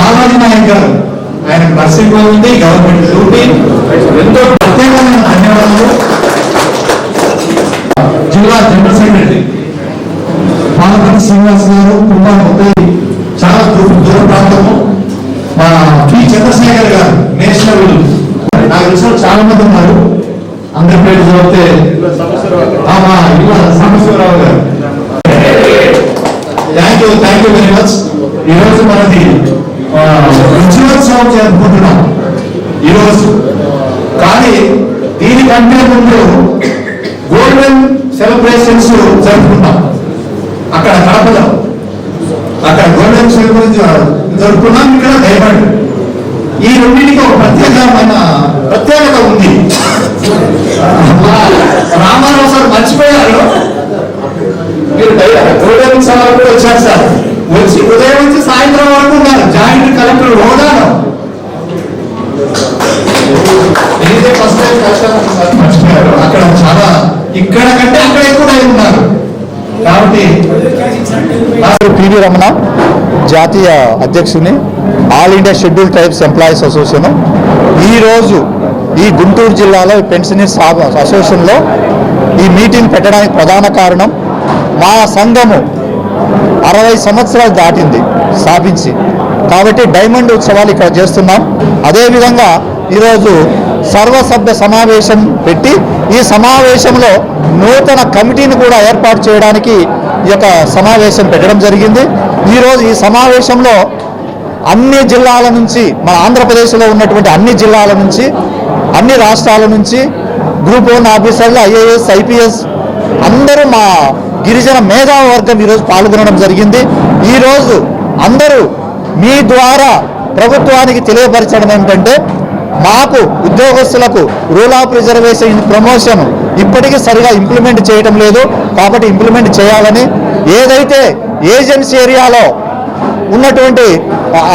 బాలాజీ నాయక్ గారు ఆయన నర్సింగ్ ఉంది గవర్నమెంట్ డ్యూటీ ఎంతో ప్రత్యేకమైన ధన్యవాదాలు. జిల్లా జనరల్ సెక్రటరీ పాలపతి శ్రీనివాస్ గారు కుమార్ చాలా దూర ప్రాంతము. మా పి. చంద్రశేఖర్ గారు నేషనల్ నాకు తెలిసిన చాలా మంది ఉన్నారు. అందరి పేరు చదివితే ఆ, Sambasivarao garu. Thank you thank you very much ఈరోజు మనది విజయోత్సవం జరుపుకుంటున్నాం ఈరోజు. కానీ దీనికంటే ముందు గోల్డెన్ సెలబ్రేషన్స్ జరుపుకుంటాం. అక్కడ కడపలో అక్కడ గోల్డెన్ సెలబ్రేషన్ జరుపుకున్నాం ఇక్కడ డైమండ్ ఈ రెండింటికి ఒక ప్రత్యేకమైన ప్రత్యేకత ఉంది. రామారావు సార్ మర్చిపోయారు. మీరు గోల్డెన్ సభకు కూడా వచ్చారు సార్. వచ్చి ఉదయం నుంచి సాయంత్రం వరకు ఉన్నారు. జాయింట్ కలెక్టర్ హోదాలో. నేనైతే ఫస్ట్ టైం కలిసాను అక్కడ చాలా ఇక్కడ కంటే అక్కడ ఎక్కువ ఉన్నారు. కాబట్టి పివి రమణ జాతీయ అధ్యక్షుని All India Schedule Tribes Employees Association. ఈరోజు ఈ గుంటూరు జిల్లాలో పెన్షనర్స్ అసోసియేషన్లో ఈ మీటింగ్ పెట్టడానికి ప్రధాన కారణం మా సంఘము అరవై సంవత్సరాలు దాటింది స్థాపించి. కాబట్టి డైమండ్ ఉత్సవాలు ఇక్కడ చేస్తున్నాం. అదేవిధంగా ఈరోజు సర్వసభ్య సమావేశం పెట్టి ఈ సమావేశంలో నూతన కమిటీని కూడా ఏర్పాటు చేయడానికి ఈ యొక్క సమావేశం పెట్టడం జరిగింది. ఈరోజు ఈ సమావేశంలో అన్ని జిల్లాల నుంచి మన ఆంధ్రప్రదేశ్లో ఉన్నటువంటి అన్ని జిల్లాల నుంచి అన్ని రాష్ట్రాల నుంచి గ్రూప్ వన్ ఆఫీసర్లు ఐఏఎస్ ఐపీఎస్ అందరూ మా గిరిజన మేధావర్గం ఈరోజు పాల్గొనడం జరిగింది. ఈరోజు అందరూ మీ ద్వారా ప్రభుత్వానికి తెలియపరచడం ఏంటంటే మాకు ఉద్యోగస్తులకు రూల్ ఆఫ్ రిజర్వేషన్ ప్రమోషన్ ఇప్పటికీ సరిగా ఇంప్లిమెంట్ చేయడం లేదు. కాబట్టి ఇంప్లిమెంట్ చేయాలని ఏదైతే ఏజెన్సీ ఏరియాలో ఉన్నటువంటి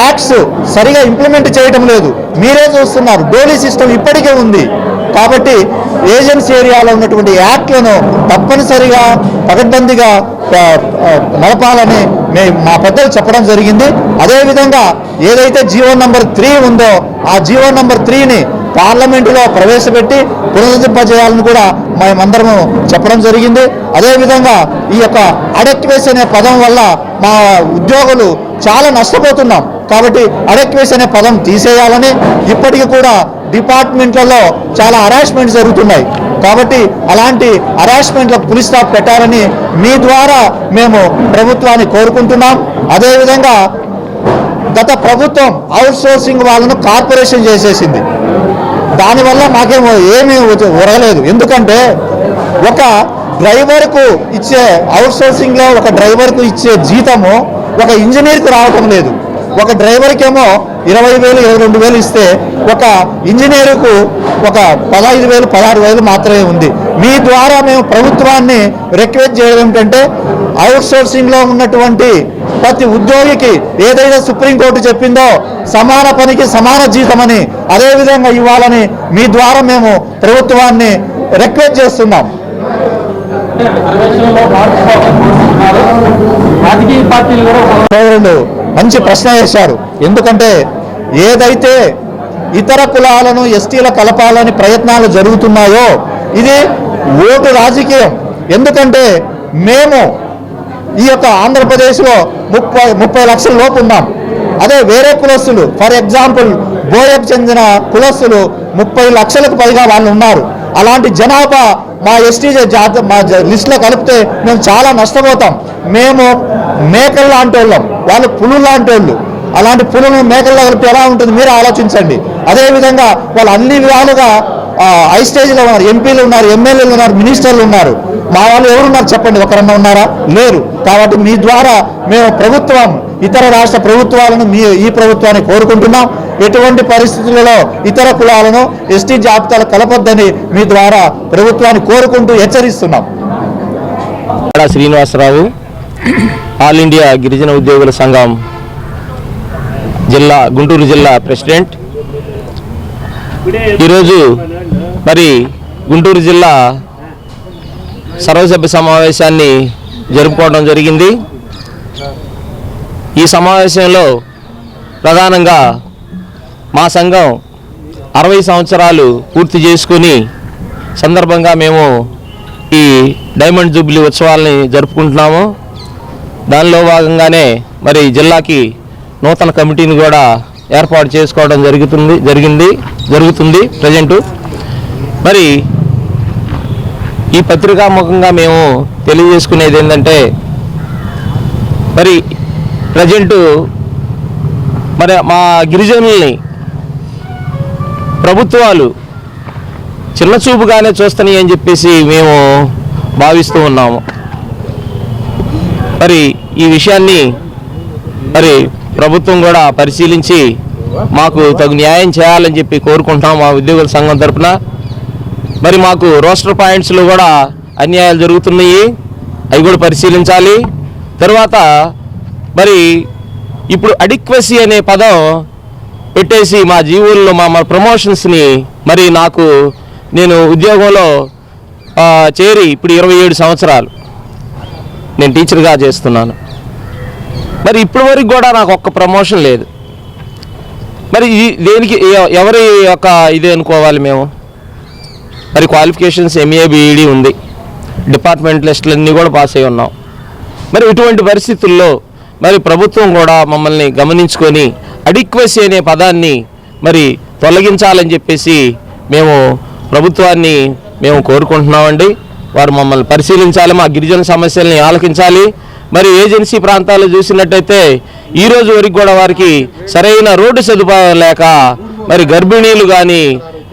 యాక్ట్స్ సరిగా ఇంప్లిమెంట్ చేయడం లేదు. మీరే చూస్తున్నారు. డోలీ సిస్టమ్ ఇప్పటికే ఉంది. కాబట్టి ఏజెన్సీ ఏరియాలో ఉన్నటువంటి యాక్ట్లను తప్పనిసరిగా పగడ్బందీగా నడపాలని మే మా పెద్దలు చెప్పడం జరిగింది. అదేవిధంగా ఏదైతే జీవో నంబర్ త్రీ ఉందో ఆ జీవో నంబర్ త్రీని పార్లమెంటులో ప్రవేశపెట్టి పునరుద్ధరింపజేయాలని కూడా మేమందరము చెప్పడం జరిగింది. అదేవిధంగా ఈ యొక్క అడెక్వేస్ అనే పదం వల్ల మా ఉద్యోగులు చాలా నష్టపోతున్నాం. కాబట్టి అడెక్వేస్ అనే పదం తీసేయాలని ఇప్పటికీ కూడా డిపార్ట్మెంట్లలో చాలా హరాస్మెంట్ జరుగుతున్నాయి. కాబట్టి అలాంటి హరాస్మెంట్లకు పులి స్టాప్ పెట్టాలని మీ ద్వారా మేము ప్రభుత్వాన్ని కోరుకుంటున్నాం. అదేవిధంగా గత ప్రభుత్వం అవుట్సోర్సింగ్ వాళ్ళను కార్పొరేషన్ చేసేసింది. దానివల్ల మాకేమో ఏమీ ఉరగలేదు. ఎందుకంటే ఒక డ్రైవర్కు ఇచ్చే అవుట్సోర్సింగ్లో ఒక డ్రైవర్కు ఇచ్చే జీతము ఒక ఇంజనీర్కు రావటం లేదు. ఒక డ్రైవర్కేమో ఇరవై వేలు ఇరవై రెండు వేలు ఇస్తే ఒక ఇంజనీరుకు ఒక పదహైదు వేలు పదహారు వేలు మాత్రమే ఉంది. మీ ద్వారా మేము ప్రభుత్వాన్ని రిక్వెస్ట్ చేయడం ఏంటంటే అవుట్ సోర్సింగ్లో ఉన్నటువంటి ప్రతి ఉద్యోగికి ఏదైతే సుప్రీంకోర్టు చెప్పిందో సమాన పనికి సమాన జీతమని అదేవిధంగా ఇవ్వాలని మీ ద్వారా మేము ప్రభుత్వాన్ని రిక్వెస్ట్ చేస్తున్నాం. మంచి ప్రశ్న వేశారు. ఎందుకంటే ఏదైతే ఇతర కులాలను ఎస్టీల కలపాలని ప్రయత్నాలు జరుగుతున్నాయో ఇది ఓటు రాజకీయం. ఎందుకంటే మేము ఈ యొక్క ఆంధ్రప్రదేశ్లో ముప్పై ముప్పై లక్షల లోపు ఉన్నాం. అదే వేరే కులస్తులు ఫర్ ఎగ్జాంపుల్ బోయకు చెందిన కులస్తులు ముప్పై లక్షలకు పైగా వాళ్ళు ఉన్నారు. అలాంటి జనాభా మా ఎస్టీ జాత మా లిస్ట్లో లిస్టులో కలిపితే మేము చాలా నష్టపోతాం. మేము మేకలు లాంటి వాళ్ళం వాళ్ళు పులు లాంటి వాళ్ళు అలాంటి పులులను మేకల్లో కలిపి ఎలా ఉంటుంది మీరు ఆలోచించండి. అదేవిధంగా వాళ్ళు అన్ని విధాలుగా ఐ హై స్టేజ్లో ఉన్నారు. ఎంపీలు ఉన్నారు ఎమ్మెల్యేలు ఉన్నారు మినిస్టర్లు ఉన్నారు. మా వాళ్ళు ఎవరున్నారు చెప్పండి ఒకరన్నా ఉన్నారా? లేరు. కాబట్టి మీ ద్వారా మేము ప్రభుత్వం ఇతర రాష్ట్ర ప్రభుత్వాలను మీ ఈ ప్రభుత్వాన్ని కోరుకుంటున్నాం. ఎటువంటి పరిస్థితులలో ఇతర కులాలను ఎస్టీ జాబితాలు కలపొద్దని మీ ద్వారా ప్రభుత్వాన్ని కోరుకుంటూ హెచ్చరిస్తున్నాం. ఆడ శ్రీనివాసరావు ఆల్ ఇండియా గిరిజన ఉద్యోగుల సంఘం జిల్లా గుంటూరు జిల్లా ప్రెసిడెంట్. ఈరోజు మరి గుంటూరు జిల్లా సర్వసభ్య సమావేశాన్ని జరుపుకోవడం జరిగింది. ఈ సమావేశంలో ప్రధానంగా మా సంఘం అరవై సంవత్సరాలు పూర్తి చేసుకుని సందర్భంగా మేము ఈ డైమండ్ జూబ్లీ ఉత్సవాలని జరుపుకుంటున్నాము. దానిలో భాగంగానే మరి జిల్లాకి నూతన కమిటీని కూడా ఏర్పాటు చేసుకోవడం జరుగుతుంది జరిగింది జరుగుతుంది ప్రజెంటు. మరి ఈ పత్రికాముఖంగా మేము తెలియజేసుకునేది ఏంటంటే మరి ప్రజెంటు మరి మా గిరిజనుల్ని ప్రభుత్వాలు చిన్న చూపుగానే చూస్తున్నాయి అని చెప్పేసి మేము భావిస్తూ ఉన్నాము. మరి ఈ విషయాన్ని మరి ప్రభుత్వం కూడా పరిశీలించి మాకు తగు న్యాయం చేయాలని చెప్పి కోరుకుంటాం మా ఉద్యోగుల సంఘం తరఫున మరి మాకు రోస్టర్ పాయింట్స్లో కూడా అన్యాయాలు జరుగుతున్నాయి. అవి కూడా పరిశీలించాలి. తర్వాత మరి ఇప్పుడు అడిక్వసీ అనే పదం పెట్టేసి మా జీవుల్లో మా మా ప్రమోషన్స్ని మరి నాకు నేను ఉద్యోగంలో చేరి ఇప్పుడు ఇరవై ఏడు సంవత్సరాలు. నేను టీచర్గా చేస్తున్నాను. మరి ఇప్పటి వరకు కూడా నాకు ఒక్క ప్రమోషన్ లేదు. మరి ఈ దేనికి ఎవరి యొక్క ఇది అనుకోవాలి మేము? మరి క్వాలిఫికేషన్స్ ఎంఏ బీఈడి ఉంది. డిపార్ట్మెంట్ లిస్టులన్నీ కూడా పాస్ అయి ఉన్నాం. మరి ఇటువంటి పరిస్థితుల్లో మరి ప్రభుత్వం కూడా మమ్మల్ని గమనించుకొని అడిక్వసీ అనే పదాన్ని మరి తొలగించాలని చెప్పేసి మేము ప్రభుత్వాన్ని మేము కోరుకుంటున్నామండి. వారు మమ్మల్ని పరిశీలించాలి మా గిరిజన సమస్యల్ని ఆలకించాలి. మరి ఏజెన్సీ ప్రాంతాలు చూసినట్టయితే ఈ రోజు వరకు కూడా వారికి సరైన రోడ్డు సదుపాయం లేక మరి గర్భిణీలు కానీ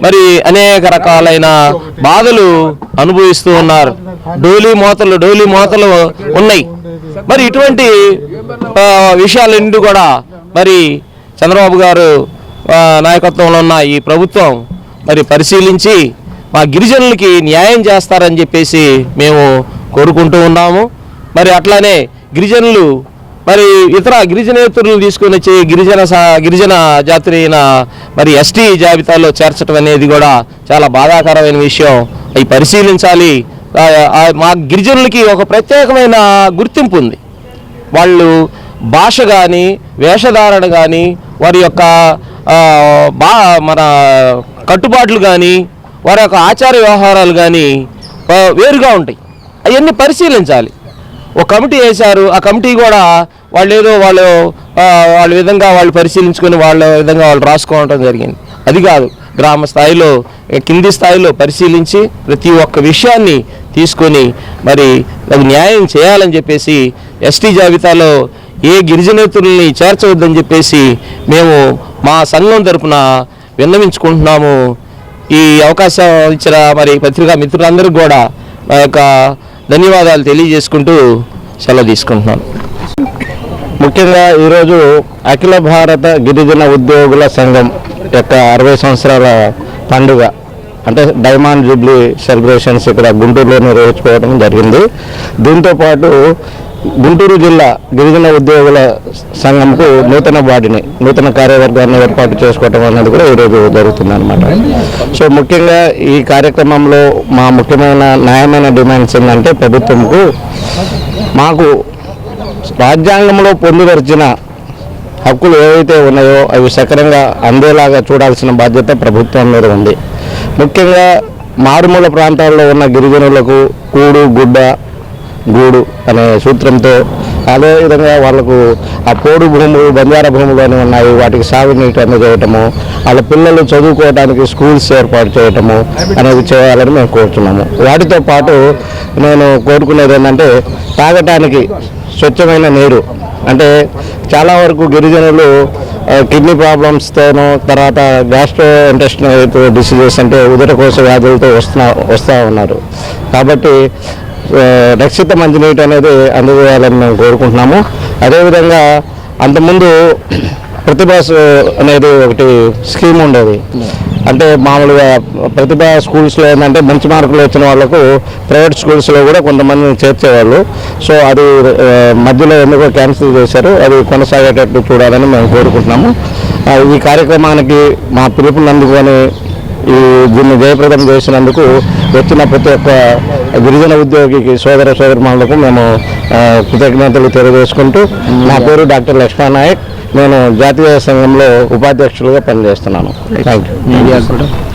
మరి అనేక రకాలైన బాధలు అనుభవిస్తూ ఉన్నారు. డోలీ మోతలు డోలీ మోతలు ఉన్నాయి. మరి ఇటువంటి విషయాలన్నీ కూడా మరి చంద్రబాబు గారు నాయకత్వంలో ఉన్న ఈ ప్రభుత్వం మరి పరిశీలించి మా గిరిజనులకి న్యాయం చేస్తారని చెప్పేసి మేము కోరుకుంటూ ఉన్నాము. మరి అట్లానే గిరిజనులు మరి ఇతర గిరిజనేతరులను తీసుకుని వచ్చి గిరిజన గిరిజన జాతి మరి ఎస్టీ జాబితాలో చేర్చడం అనేది కూడా చాలా బాధాకరమైన విషయం. అవి పరిశీలించాలి. మా గిరిజనులకి ఒక ప్రత్యేకమైన గుర్తింపు ఉంది. వాళ్ళు భాష కానీ వేషధారణ కానీ వారి యొక్క బా మన కట్టుబాట్లు కానీ వారి యొక్క ఆచార వ్యవహారాలు కానీ వేరుగా ఉంటాయి. అవన్నీ పరిశీలించాలి. ఒక కమిటీ వేశారు. ఆ కమిటీ కూడా వాళ్ళు ఏదో వాళ్ళు వాళ్ళ విధంగా వాళ్ళు పరిశీలించుకొని వాళ్ళ విధంగా వాళ్ళు రాసుకోవడం జరిగింది. అది కాదు గ్రామ స్థాయిలో కింది స్థాయిలో పరిశీలించి ప్రతి ఒక్క విషయాన్ని తీసుకొని మరి అది న్యాయం చేయాలని చెప్పేసి ఎస్టీ జాబితాలో ఏ గిరిజనేతుల్ని చేర్చవద్దని చెప్పేసి మేము మా సంఘం తరపున విన్నవించుకుంటున్నాము. ఈ అవకాశం ఇచ్చిన మరి పత్రికా మిత్రులందరికీ కూడా మా యొక్క ధన్యవాదాలు తెలియజేసుకుంటూ సెలవు తీసుకుంటున్నాను. ముఖ్యంగా ఈరోజు అఖిల భారత గిరిజన ఉద్యోగుల సంఘం యొక్క అరవై సంవత్సరాల పండుగ అంటే డైమండ్ జూబ్లీ సెలబ్రేషన్స్ ఇక్కడ గుంటూరులో నిర్వహించుకోవడం జరిగింది. దీంతో పాటు గుంటూరు జిల్లా గిరిజన ఉద్యోగుల సంఘంకు నూతన బాడీని నూతన కార్యవర్గాన్ని ఏర్పాటు చేసుకోవటం అనేది కూడా ఈరోజు జరుగుతుంది అనమాట సో ముఖ్యంగా ఈ కార్యక్రమంలో మా ముఖ్యమైన న్యాయమైన డిమాండ్స్ ఏంటంటే ప్రభుత్వంకు మాకు రాజ్యాంగంలో పొందుపరిచిన హక్కులు ఏవైతే ఉన్నాయో అవి సక్రంగా అందేలాగా చూడాల్సిన బాధ్యత ప్రభుత్వం మీద ఉంది. ముఖ్యంగా మారుమూల ప్రాంతాల్లో ఉన్న గిరిజనులకు కూడు గుడ్డ గూడు అనే సూత్రంతో అదేవిధంగా వాళ్ళకు ఆ పోడు భూములు బంజారా భూములు అని ఉన్నాయి. వాటికి సాగునీటి అందజేయటము వాళ్ళ పిల్లలు చదువుకోవడానికి స్కూల్స్ ఏర్పాటు చేయటము అనేది చేయాలని మేము కోరుతున్నాము వాటితో పాటు నేను కోరుకునేది ఏంటంటే తాగటానికి స్వచ్ఛమైన నీరు. అంటే చాలా వరకు గిరిజనులు కిడ్నీ ప్రాబ్లమ్స్తోనూ తర్వాత గ్యాస్ట్రో ఇంటెస్టినల్ డిసీజెస్ అంటే ఉదరకోశ వ్యాధులతో వస్తున్నా వస్తూ ఉన్నారు. కాబట్టి రక్షిత మంచినీటి అనేది అందజేయాలని మేము కోరుకుంటున్నాము. అదేవిధంగా అంతకుముందు ప్రతిభాస్ అనేది ఒకటి స్కీమ్ ఉండేది. అంటే మామూలుగా ప్రతిభా స్కూల్స్లో ఏంటంటే మంచి మార్కులు వచ్చిన వాళ్ళకు ప్రైవేట్ స్కూల్స్లో కూడా కొంతమందిని చేర్చేవాళ్ళు. సో అది మధ్యలో ఎందుకో క్యాన్సిల్ చేశారు. అది కొనసాగేటట్టు చూడాలని మేము కోరుకుంటున్నాము. ఈ కార్యక్రమానికి మా పిలుపుని అందుకొని ఈ దీన్ని జయప్రదం చేసినందుకు వచ్చిన ప్రతి ఒక్క గిరిజన ఉద్యోగికి సోదర సోదరిమణులకు మేము కృతజ్ఞతలు తెలియజేసుకుంటూ నా పేరు డాక్టర్ లక్ష్మణ్ నాయక్. నేను జాతీయ సంఘంలో ఉపాధ్యక్షులుగా పనిచేస్తున్నాను. Thank you